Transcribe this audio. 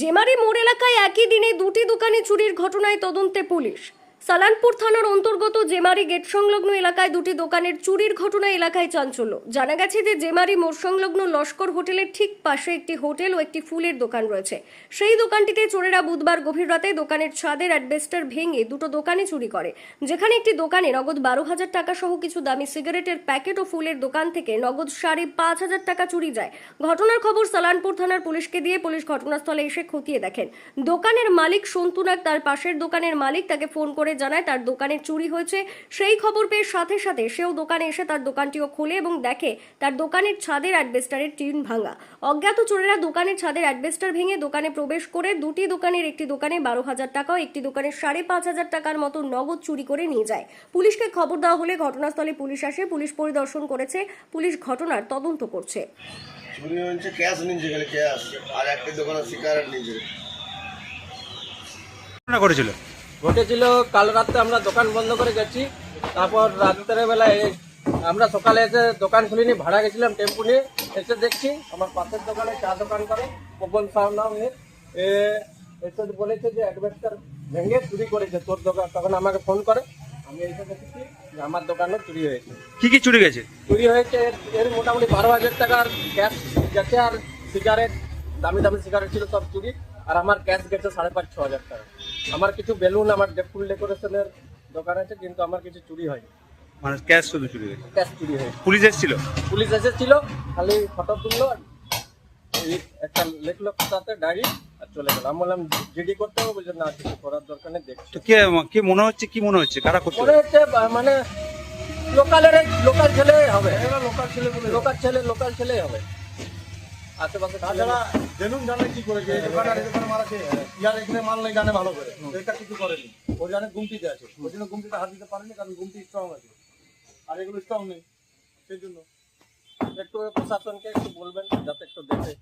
জেমারি মোড় এলাকায় একই দিনে দুটি দোকানে চুরির ঘটনায় তদন্তে পুলিশ। সালানপুর থানার অন্তর্গত জেমারি গেট সংলগ্ন এলাকায় দুটি দোকানের চুরির ঘটনা এলাকায় চাঞ্চল্য। জানা গেছে যে জেমারি মোড় সংলগ্ন লস্কর হোটেলের ঠিক পাশে একটি হোটেল ও একটি ফুলের দোকান রয়েছে। সেই দোকানটিতে চোরেরা বুধবার গভীর রাতে দোকানের ছাদের অ্যাডবেস্টার ভেঙে দুটো দোকানে চুরি করে। যেখানে একটি দোকানে নগদ বারো হাজার টাকা সহ কিছু দামি সিগারেটের প্যাকেট ও ফুলের দোকান থেকে নগদ সাড়ে পাঁচ হাজার টাকা চুরি যায়। ঘটনার খবর সালানপুর থানার পুলিশকে দিয়ে পুলিশ ঘটনাস্থলে এসে খতিয়ে দেখেন। দোকানের মালিক সন্তু নাগ তার পাশের দোকানের মালিক তাকে ফোন করে জানায় তার দোকানে চুরি হয়েছে। সেই খবর পেয়ে সাথে সাথে সেও দোকানে এসে তার দোকানটিও খোলে এবং দেখে তার দোকানের ছাদের অ্যাডবেস্টারের টিন ভাঙা। অজ্ঞাত চোরেরা দোকানের ছাদের অ্যাডবেস্টার ভেঙে দোকানে প্রবেশ করে দুটি দোকানের একটি দোকানে বারো হাজার টাকা ও একটি দোকানে সাড়ে পাঁচ হাজার টাকার মতো নগদ চুরি করে নিয়ে যায়। পুলিশকে খবর দেওয়া হলে ঘটনাস্থলে পুলিশ আসে পুলিশ পরিদর্শন করেছে পুলিশ ঘটনার তদন্ত করছে। চুরি হয়েছে ক্যাশ নিয়েছে ক্যাশ। আর একটা দোকানে সিগারেট নিয়েছে। ঘটনা করেছিল ঘটেছিল কাল রাতে আমরা দোকান বন্ধ করে গেছি। তারপর রাত্রের বেলায় আমরা সকালে এসে দোকান খুলিনি ভাড়া গেছিলাম টেম্পু নিয়ে। এসে দেখছি আমার পাশের দোকানে চা দোকান করে পবন সাউ নাম এসে বলেছে যে অ্যাডভেস্টার ভেঙে চুরি করেছে তোর দোকান। তখন আমাকে ফোন করে আমি এসে দেখেছি যে আমার দোকানে চুরি হয়েছে। কি কি চুরি গেছে? চুরি হয়েছে এর- এর মোটামুটি বারো হাজার টাকার ক্যাশ গেছে আর সিগারেট দামি দামি সিগারেট ছিল সব চুরি। আর আমার ক্যাশ গেছে সাড়ে পাঁচ ছ হাজার টাকা। আমার কিছু বেলুন আমার ফুল ডেকোরেশনের দোকান আছে কিন্তু আমার কিছু চুরি হয়নি। মানে ক্যাশ শুধু চুরি গেছে ক্যাশ চুরি হয়েছে পুলিশ এসেছিল? পুলিশ এসেছিল খালি ফটো তুললো একটা লিখলো সাথে ডায়েরি আর চলে গেল। আমি বললাম জিডি করতে হবে বলছে না কিছু করার দরকার নেই দেখছি। তো কে কি মনে হচ্ছে কি মনে হচ্ছে? কারা করছে? মনে হচ্ছে মানে লোকালের লোকাল ছেলে হবে। লোকাল ছেলে লোকাল ছেলে লোকাল ছেলেই হবে। আশেপাশে তাছাড়া জেনুন জানে কি করেছে এই দোকানে আর দোকানে মাল ইয়ার এখানে মাল নেই জানে ভালো করে। এটা কিছু করেনি। ও জানে গুমটিতে আছে। ওই জন্য গুমটিতে হাত দিতে পারেনি কারণ গুমটি স্ট্রং আছে। আর এগুলো স্ট্রং নেই সেই জন্য। একটু প্রশাসনকে একটু বলবেন যাতে একটু দেখে